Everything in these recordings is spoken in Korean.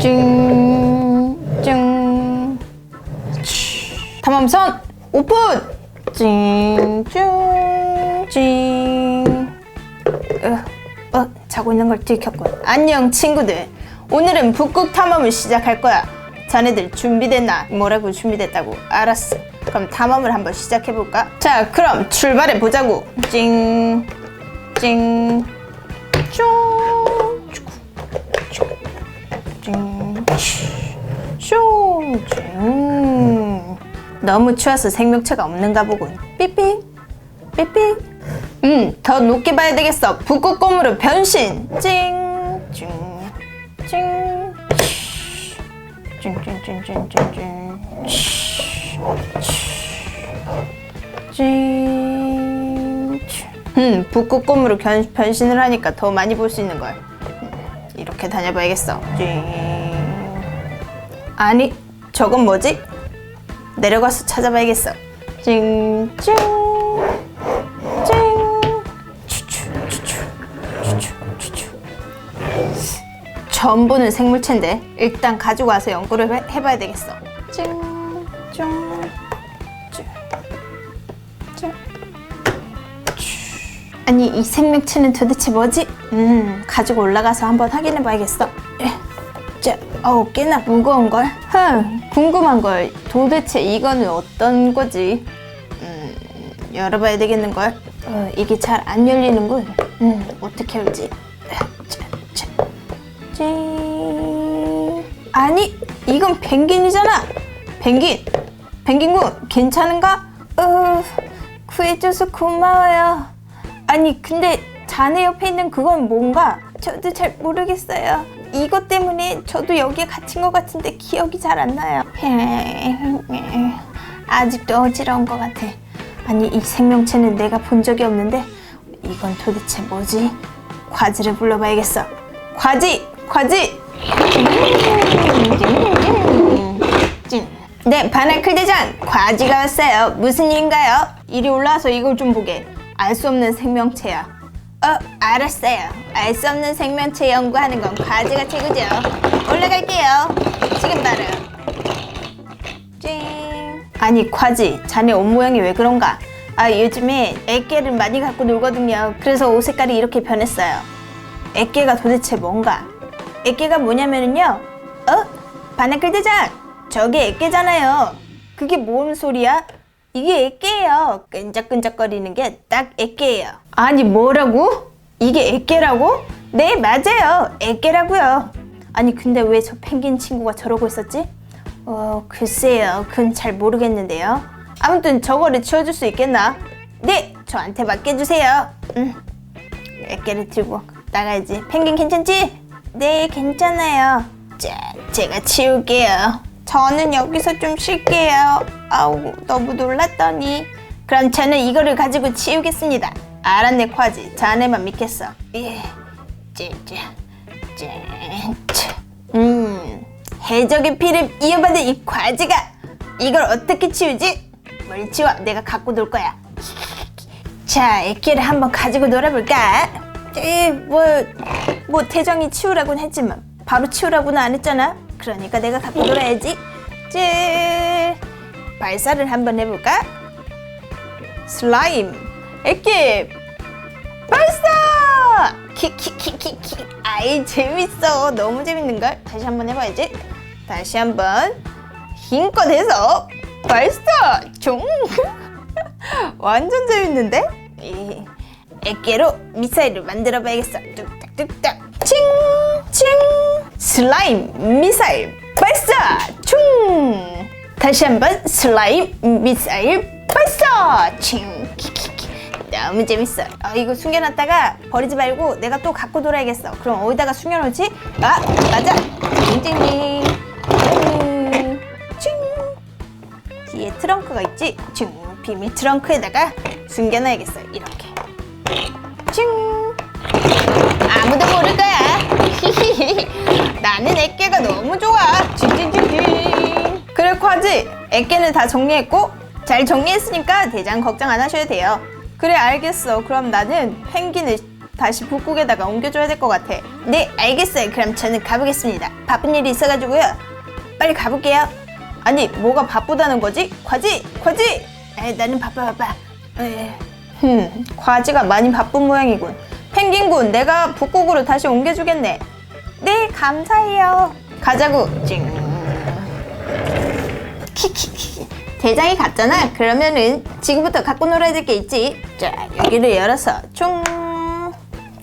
찡찡. 탐험선 오픈! 찡찡찡. 어, 어 자고 있는 걸 들켰군. 안녕 친구들. 오늘은 북극 탐험을 시작할 거야. 자네들 준비됐나? 뭐라고 준비됐다고? 알았어. 그럼 탐험을 한번 시작해볼까? 자 그럼 출발해보자고. 찡찡 쫑 쇼 너무 추워서 생명체가 없는가 보군. 삐삐? 삐삐? 음 더 높게 봐야 되겠어. 북극곰으로 변신. 찡 찡 찡 찡 찡 찡 찡 찡 찡찡 찡. 음, 북극곰으로 견, 변신을 하니까 더 많이 볼 수 있는 걸. 이렇게 다녀봐야겠어. 찡. 아니, 저건 뭐지? 내려가서 찾아봐야겠어. 찡, 찡, 찡. 추추, 추추, 추추, 추추. 보는 생물체인데 일단 가지고 와서 연구를 해, 해봐야 되겠어. 찡, 쫑, 쭈, 쭈. 아니 이 생명체는 도대체 뭐지? 음 가지고 올라가서 한번 확인해 봐야겠어. 어우 꽤나 무거운 걸. 흠 궁금한 걸. 도대체 이거는 어떤 거지? 음 열어봐야 되겠는 걸. 어, 이게 잘 안 열리는군. 음 어떻게 열지? 찡. 아니 이건 펭귄이잖아. 펭귄. 펭귄군 괜찮은가? 어 구해줘서 고마워요. 아니 근데 자네 옆에 있는 그건 뭔가? 저도 잘 모르겠어요. 이것 때문에 저도 여기에 갇힌 것 같은데 기억이 잘 안 나요. 아직도 어지러운 것 같아. 아니 이 생명체는 내가 본 적이 없는데 이건 도대체 뭐지? 과지를 불러봐야겠어. 과지, 과지. 네, 바나클 대장 과지가 왔어요. 무슨 일인가요? 이리 올라와서 이걸 좀 보게. 알 수 없는 생명체야. 어, 알았어요. 알 수 없는 생명체 연구하는 건 과제가 최고죠. 올라갈게요. 지금 바로. 찡. 아니, 과지, 자네 옷 모양이 왜 그런가? 아, 요즘에 애깨를 많이 갖고 놀거든요. 그래서 옷 색깔이 이렇게 변했어요. 애깨가 도대체 뭔가? 애깨가 뭐냐면은요. 어? 바나클 대장! 저게 애깨잖아요. 그게 뭔 소리야? 이게 애깨예요. 끈적끈적거리는 게 딱 애깨예요. 아니 뭐라고? 이게 애깨라고? 네 맞아요. 애깨라고요. 아니 근데 왜 저 펭귄 친구가 저러고 있었지? 어 글쎄요. 그건 잘 모르겠는데요. 아무튼 저거를 치워줄 수 있겠나? 네 저한테 맡겨주세요. 음 애깨를 들고 나가야지. 펭귄 괜찮지? 네 괜찮아요. 자 제가 치울게요. 저는 여기서 좀 쉴게요. 아우, 너무 놀랐더니. 그럼 저는 이거를 가지고 치우겠습니다. 알았네, 콰지. 자네만 믿겠어. 예. 찌찌. 찌찌. 음. 해적의 피를 이어받은 이 과지가 이걸 어떻게 치우지? 뭘 치워? 내가 갖고 놀 거야. 자, 애기를 한번 가지고 놀아볼까? 에, 뭐, 뭐 태정이 치우라고는 했지만 바로 치우라고는 안 했잖아. 그러니까 내가 갖고 놀아야지. 쯔. 발사를 한번 해볼까? 슬라임, 애기, 발사! 키키키키키. 아이 재밌어. 너무 재밌는 걸. 다시 한번 해봐야지. 다시 한번 힘껏 해서 발사. 종. 완전 재밌는데? 이 애깨로 미사일을 만들어 봐야겠어. 뚝딱뚝딱. 칭! 칭! 슬라임 미사일 발사! 충! 다시 한번 슬라임 미사일 발사! 칭! 너무 재밌어. 어, 이거 숨겨놨다가 버리지 말고 내가 또 갖고 놀아야겠어. 그럼 어디다가 숨겨놓지? 아, 맞아. 띵띵띵. 띵. 칭! 뒤에 트렁크가 있지? 칭! 비밀 트렁크에다가 숨겨놔야겠어. 이렇게. 칭! 아무도 모를 거야. 히히히. 나는 애깨가 너무 좋아. 징징징징. 그래, 콰지. 애깨는 다 정리했고, 잘 정리했으니까 대장 걱정 안 하셔도 돼요. 그래, 알겠어. 그럼 나는 펭귄을 다시 북극에다가 옮겨줘야 될 것 같아. 네, 알겠어요. 그럼 저는 가보겠습니다. 바쁜 일이 있어가지고요. 빨리 가볼게요. 아니, 뭐가 바쁘다는 거지? 과지, 과지. 에, 나는 바빠 바빠. 에. 흠, 과지가 많이 바쁜 모양이군. 펭귄군, 내가 북극으로 다시 옮겨주겠네. 네, 감사해요. 가자고. 찡. 키키키. 대장이 갔잖아. 그러면은 지금부터 갖고 놀아야 될 게 있지. 자, 여기를 열어서 총.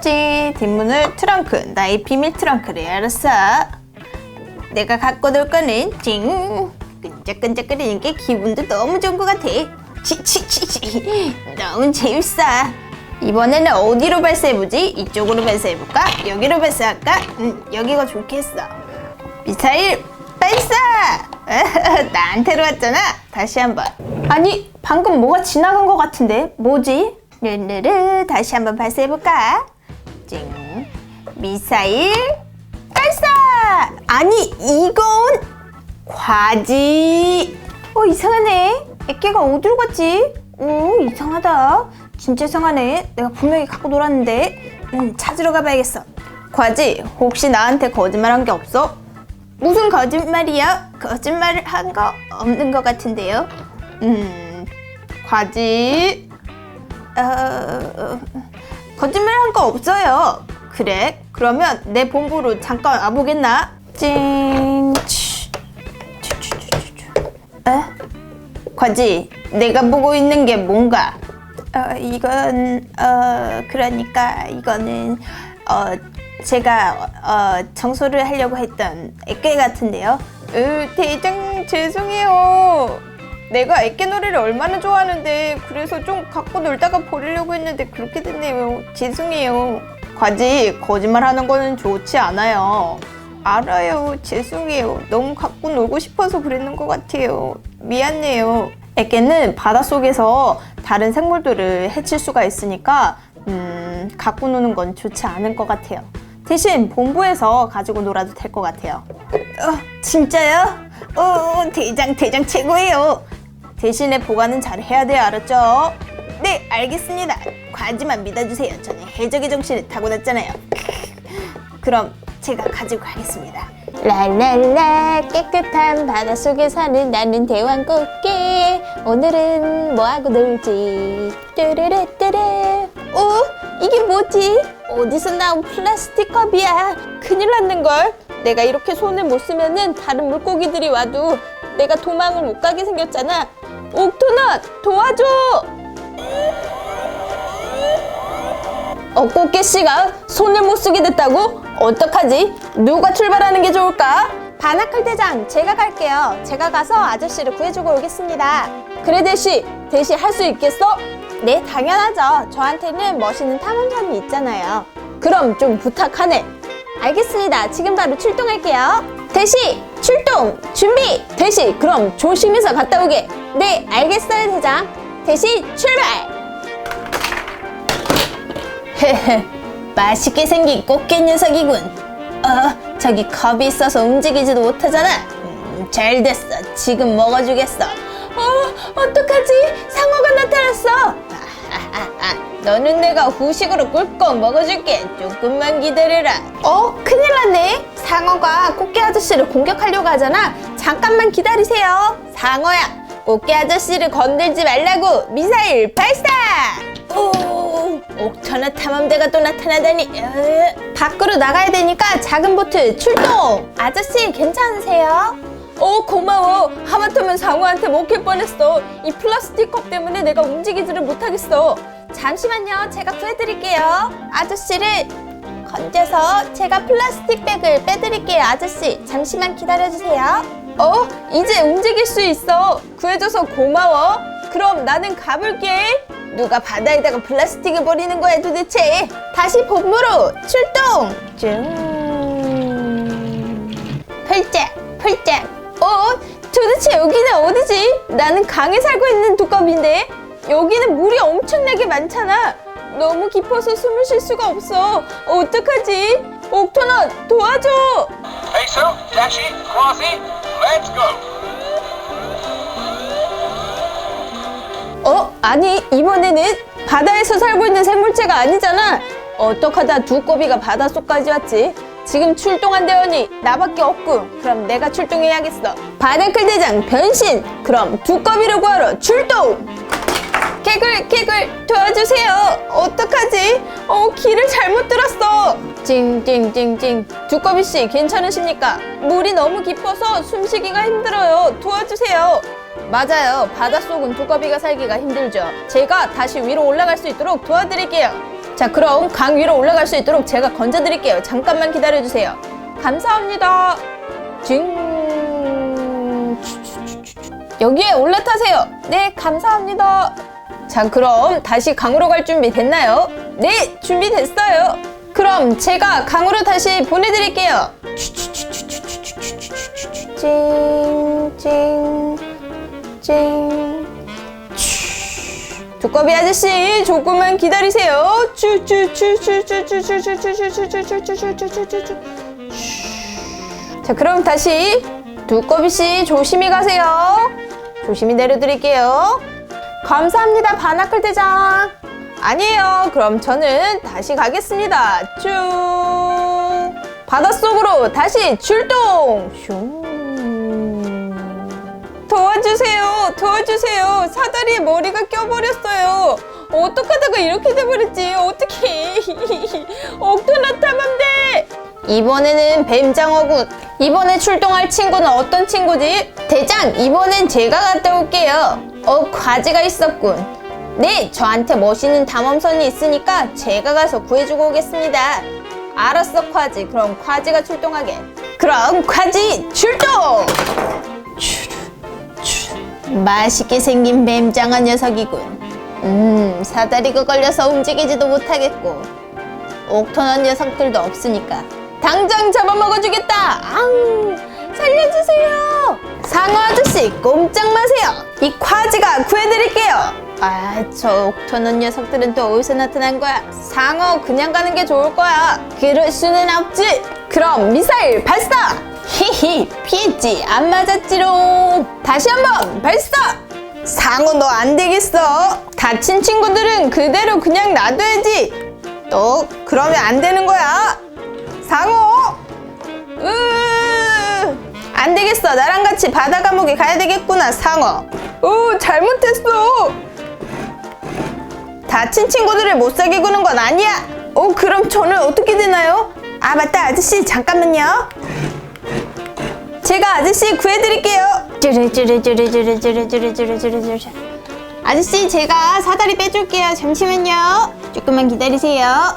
찌 뒷문을 트렁크. 나의 비밀 트렁크를 열었어. 내가 갖고 놀 거는 찡. 끈적끈적거리는 게 기분도 너무 좋은 것 같아. 치치치치. 너무 재밌어. 이번에는 어디로 발사해보지? 이쪽으로 발사해볼까? 여기로 발사할까? 음, 여기가 좋겠어. 미사일 발사! 나한테로 왔잖아. 다시 한번. 아니, 방금 뭐가 지나간 것 같은데? 뭐지? 르르르 다시 한번 발사해볼까? 찡. 미사일 발사! 아니, 이건 과지. 어, 이상하네. 애기가 어디로 갔지? 오, 이상하다. 진짜 이상하네. 내가 분명히 갖고 놀았는데. 음, 찾으러 가봐야겠어. 과지, 혹시 나한테 거짓말한 게 없어? 무슨 거짓말이야? 거짓말을 한 거 없는 것 같은데요. 음, 과지. 어, 거짓말 한 거 없어요. 그래? 그러면 내 본부로 잠깐 와보겠나? 찡. 에? 과지, 내가 보고 있는 게 뭔가? 어, 이건 어 그러니까 이거는 어 제가 어 청소를 하려고 했던 애깨 같은데요. 으 대장 죄송해요. 내가 애깨 노래를 얼마나 좋아하는데 그래서 좀 갖고 놀다가 버리려고 했는데 그렇게 됐네요. 죄송해요. 과지 거짓말하는 거는 좋지 않아요. 알아요. 죄송해요. 너무 갖고 놀고 싶어서 그랬는 것 같아요. 미안해요. 애깨는 바닷속에서 다른 생물들을 해칠 수가 있으니까 음, 갖고 노는 건 좋지 않을 것 같아요. 대신 본부에서 가지고 놀아도 될 것 같아요. 어, 진짜요? 어, 대장 대장 최고예요. 대신에 보관은 잘 해야 돼요, 알았죠? 네, 알겠습니다. 과지만 믿어주세요. 저는 해적의 정신을 타고났잖아요. 그럼 제가 가지고 가겠습니다. 랄랄라 깨끗한 바닷속에 사는 나는 대왕 꽃게 오늘은 뭐하고 놀지 뚜르르뚜르 어? 이게 뭐지? 어디서 나온 플라스틱 컵이야 큰일 났는걸 내가 이렇게 손을 못 쓰면은 다른 물고기들이 와도 내가 도망을 못 가게 생겼잖아 옥토넛 도와줘 어, 꽃게 씨가 손을 못 쓰게 됐다고? 어떡하지? 누가 출발하는 게 좋을까? 바나클 대장, 제가 갈게요. 제가 가서 아저씨를 구해주고 오겠습니다. 그래, 대시. 대시 할 수 있겠어? 네, 당연하죠. 저한테는 멋있는 탐험선이 있잖아요. 그럼 좀 부탁하네. 알겠습니다. 지금 바로 출동할게요. 대시, 출동! 준비! 대시, 그럼 조심해서 갔다 오게. 네, 알겠어요, 대장. 대시, 출발! 헤헤, 맛있게 생긴 꽃게 녀석이군. 어, 저기 컵이 있어서 움직이지도 못하잖아. 음, 잘 됐어. 지금 먹어주겠어. 어, 어떡하지? 상어가 나타났어. 아하하하, 너는 내가 후식으로 꿀꺽 먹어줄게. 조금만 기다려라. 어, 큰일 났네. 상어가 꽃게 아저씨를 공격하려고 하잖아. 잠깐만 기다리세요. 상어야, 꽃게 아저씨를 건들지 말라고 미사일 발사! 오, 옥천어 탐험대가 또 나타나다니. 으, 밖으로 나가야 되니까 작은 보트 출동. 아저씨 괜찮으세요? 어 고마워. 하마터면 상어한테 먹힐 뻔했어. 이 플라스틱 컵 때문에 내가 움직이지를 못하겠어. 잠시만요. 제가 구해드릴게요. 아저씨를 건져서 제가 플라스틱 백을 빼드릴게요. 아저씨 잠시만 기다려주세요. 어 이제 움직일 수 있어. 구해줘서 고마워. 그럼 나는 가볼게. 누가 바다에다가 플라스틱을 버리는 거야 도대체? 다시 본부로 출동! 쭉. 펄짝, 펄짝. 어? 도대체 여기는 어디지? 나는 강에 살고 있는 두꺼비인데 여기는 물이 엄청나게 많잖아. 너무 깊어서 숨을 쉴 수가 없어. 어떡하지? 옥토넛 도와줘! Dashi, Quasi, let's go! 어? 아니 이번에는 바다에서 살고 있는 생물체가 아니잖아. 어떡하다 두꺼비가 바닷속까지 왔지? 지금 출동한대더니 나밖에 없고 그럼 내가 출동해야겠어. 바다클 대장 변신! 그럼 두꺼비를 구하러 출동! 개굴 개굴 도와주세요. 어떡하지? 어 길을 잘못 들었어. 찡찡찡찡 두꺼비 씨 괜찮으십니까? 물이 너무 깊어서 숨쉬기가 힘들어요. 도와주세요 맞아요. 바닷속은 두꺼비가 살기가 힘들죠. 제가 다시 위로 올라갈 수 있도록 도와드릴게요. 자 그럼 강 위로 올라갈 수 있도록 제가 건져드릴게요. 잠깐만 기다려주세요. 감사합니다. 징. 여기에 올라타세요. 네 감사합니다. 자 그럼 다시 강으로 갈 준비 됐나요? 네 준비됐어요. 그럼 제가 강으로 다시 보내드릴게요. 찡 찡 찡. 두꺼비 아저씨 조금만 기다리세요. 자 그럼 다시 두꺼비 씨 조심히 가세요. 조심히 내려드릴게요. 감사합니다 바나클 대장. 아니에요. 그럼 저는 다시 가겠습니다. 쭉 바닷속으로 다시 출동. 슝. 도와주세요. 도와주세요. 사다리에 머리가 껴버렸어요. 어떡하다가 이렇게 돼버렸지? 어떡해. 옥토나타맘대 이번에는 뱀장어군. 이번에 출동할 친구는 어떤 친구지? 대장 이번엔 제가 갔다 올게요. 어 과제가 있었군. 네 저한테 멋있는 담험선이 있으니까 제가 가서 구해주고 오겠습니다. 알았어 콰지 그럼 콰지가 출동하게. 그럼 콰지 출동 맛있게 생긴 뱀장어 녀석이군. 음, 사다리가 걸려서 움직이지도 못하겠고. 옥토넌 녀석들도 없으니까. 당장 잡아먹어주겠다! 앙! 살려주세요! 상어 아저씨, 꼼짝 마세요! 이 과지가 구해드릴게요! 아, 저 옥토넌 녀석들은 또 어디서 나타난 거야? 상어 그냥 가는 게 좋을 거야. 그럴 수는 없지! 그럼 미사일 발사! 히히, 피했지. 안 맞았지롱. 다시 한번 발사! 상어 너 안 되겠어. 다친 친구들은 그대로 그냥 놔둬야지. 너 그러면 안 되는 거야. 상어! 으, 안 되겠어. 나랑 같이 바다 감옥에 가야 되겠구나, 상어. 오, 잘못했어. 다친 친구들을 못 살게 구는 건 아니야. 어, 그럼 저는 어떻게 되나요? 아, 맞다. 아저씨, 잠깐만요. 제가 아저씨 구해드릴게요. 쭈르쭈르쭈르쭈르쭈르쭈르쭈르쭈르. 아저씨, 제가 사다리 빼줄게요. 잠시만요. 조금만 기다리세요.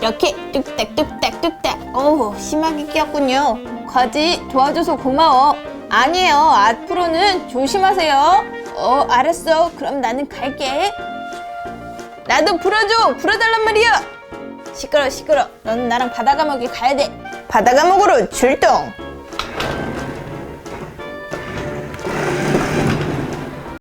이렇게 뚝딱 뚝딱 뚝딱. 어우, 심하게 끼었군요. 과지 도와줘서 고마워. 아니에요. 앞으로는 조심하세요. 어, 알았어. 그럼 나는 갈게. 나도 불어줘. 불어달란 말이야. 시끄러 시끄러. 넌 나랑 바다 감옥에 가야 돼. 바다 감옥으로 출동.